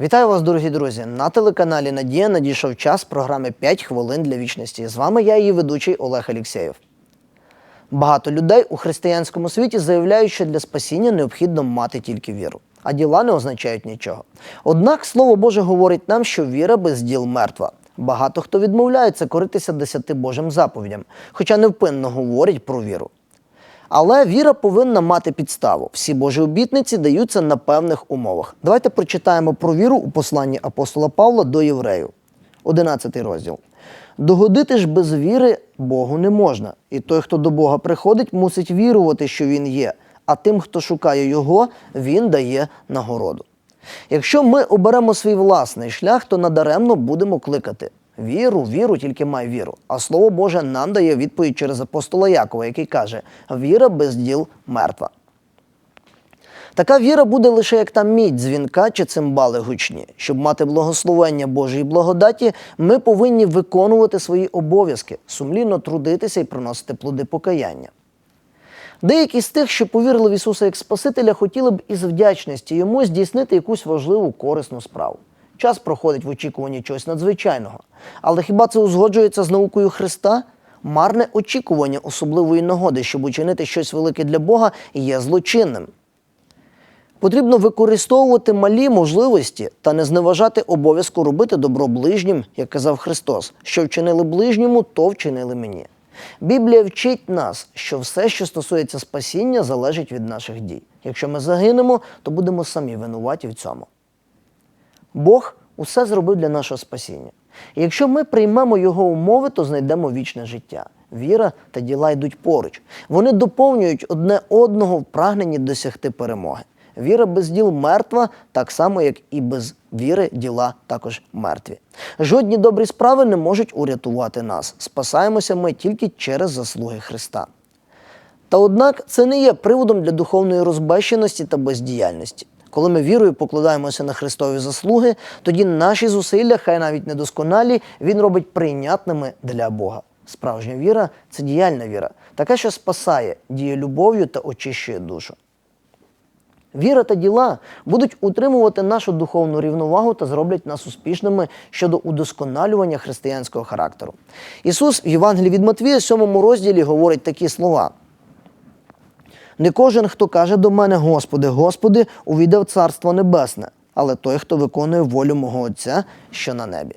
Вітаю вас, дорогі друзі! На телеканалі Надія надійшов час програми «5 хвилин для вічності. З вами я, її ведучий Олег Алєксєєв. Багато людей у християнському світі заявляють, що для спасіння необхідно мати тільки віру, а діла не означають нічого. Однак Слово Боже говорить нам, що віра без діл мертва. Багато хто відмовляється коритися десяти Божим заповідям, хоча невпинно говорять про віру. Але віра повинна мати підставу. Всі Божі обітниці даються на певних умовах. Давайте прочитаємо про віру у посланні апостола Павла до євреїв, 11 розділ. Догодити ж без віри Богу не можна. І той, хто до Бога приходить, мусить вірувати, що Він є, а тим, хто шукає Його, Він дає нагороду. Якщо ми оберемо свій власний шлях, то надаремно будемо кликати. Віру, віру, тільки май віру. А слово Боже нам дає відповідь через апостола Якова, який каже: віра без діл мертва. Така віра буде лише як та мідь дзвінка чи цимбали гучні. Щоб мати благословення Божої благодаті, ми повинні виконувати свої обов'язки, сумлінно трудитися і приносити плоди покаяння. Деякі з тих, що повірили в Ісуса як Спасителя, хотіли б із вдячності йому здійснити якусь важливу корисну справу. Час проходить в очікуванні чогось надзвичайного. Але хіба це узгоджується з наукою Христа? Марне очікування особливої нагоди, щоб учинити щось велике для Бога, є злочинним. Потрібно використовувати малі можливості та не зневажати обов'язку робити добро ближнім, як казав Христос, що вчинили ближньому, то вчинили мені. Біблія вчить нас, що все, що стосується спасіння, залежить від наших дій. Якщо ми загинемо, то будемо самі винуваті в цьому. Бог усе зробив для нашого спасіння. І якщо ми приймемо його умови, то знайдемо вічне життя. Віра та діла йдуть поруч. Вони доповнюють одне одного в прагненні досягти перемоги. Віра без діл мертва, так само, як і без віри діла також мертві. Жодні добрі справи не можуть урятувати нас. Спасаємося ми тільки через заслуги Христа. Та однак це не є приводом для духовної розбещеності та бездіяльності. Коли ми вірою покладаємося на Христові заслуги, тоді наші зусилля, хай навіть недосконалі, Він робить прийнятними для Бога. Справжня віра це діяльна віра, така, що спасає, діє любов'ю та очищує душу. Віра та діла будуть утримувати нашу духовну рівновагу та зроблять нас успішними щодо удосконалювання християнського характеру. Ісус в Євангелії від Матвія, 7 розділі, говорить такі слова. Не кожен, хто каже до мене, Господи, Господи, увійде в Царство Небесне, але той, хто виконує волю мого Отця, що на небі.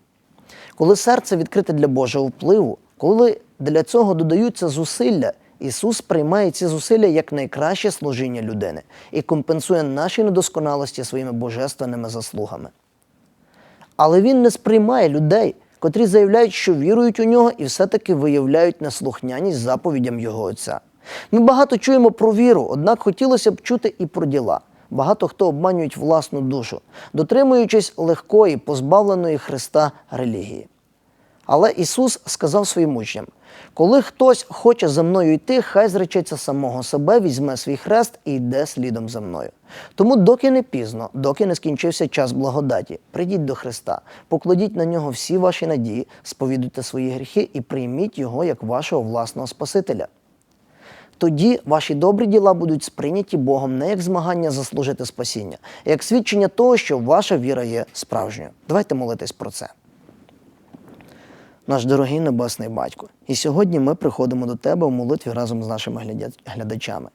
Коли серце відкрите для Божого впливу, коли для цього додаються зусилля, Ісус приймає ці зусилля як найкраще служіння людини і компенсує наші недосконалості своїми божественними заслугами. Але Він не сприймає людей, котрі заявляють, що вірують у нього і все-таки виявляють неслухняність заповідям Його Отця. Ми багато чуємо про віру, однак хотілося б чути і про діла. Багато хто обманюють власну душу, дотримуючись легкої, позбавленої Христа релігії. Але Ісус сказав своїм учням: коли хтось хоче за мною йти, хай зречеться самого себе, візьме свій хрест і йде слідом за мною. Тому, доки не пізно, доки не скінчився час благодаті, прийдіть до Христа, покладіть на нього всі ваші надії, сповідуйте свої гріхи і прийміть Його як вашого власного Спасителя. Тоді ваші добрі діла будуть сприйняті Богом не як змагання заслужити спасіння, а як свідчення того, що ваша віра є справжньою. Давайте молитись про це. Наш дорогий небесний батько, і сьогодні ми приходимо до тебе в молитві разом з нашими глядачами.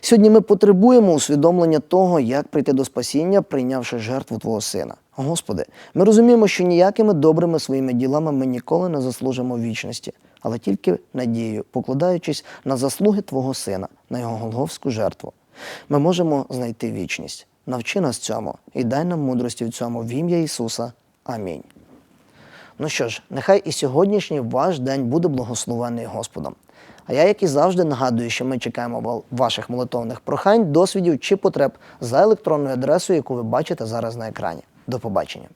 Сьогодні ми потребуємо усвідомлення того, як прийти до спасіння, прийнявши жертву Твого Сина. Господи, ми розуміємо, що ніякими добрими своїми ділами ми ніколи не заслужимо вічності, але тільки надією, покладаючись на заслуги Твого Сина, на його голговську жертву, ми можемо знайти вічність. Навчи нас цьому і дай нам мудрості в цьому в ім'я Ісуса. Амінь. Ну що ж, нехай і сьогоднішній ваш день буде благословений Господом. А я, як і завжди, нагадую, що ми чекаємо ваших молитовних прохань, досвідів чи потреб за електронною адресою, яку ви бачите зараз на екрані. До побачення.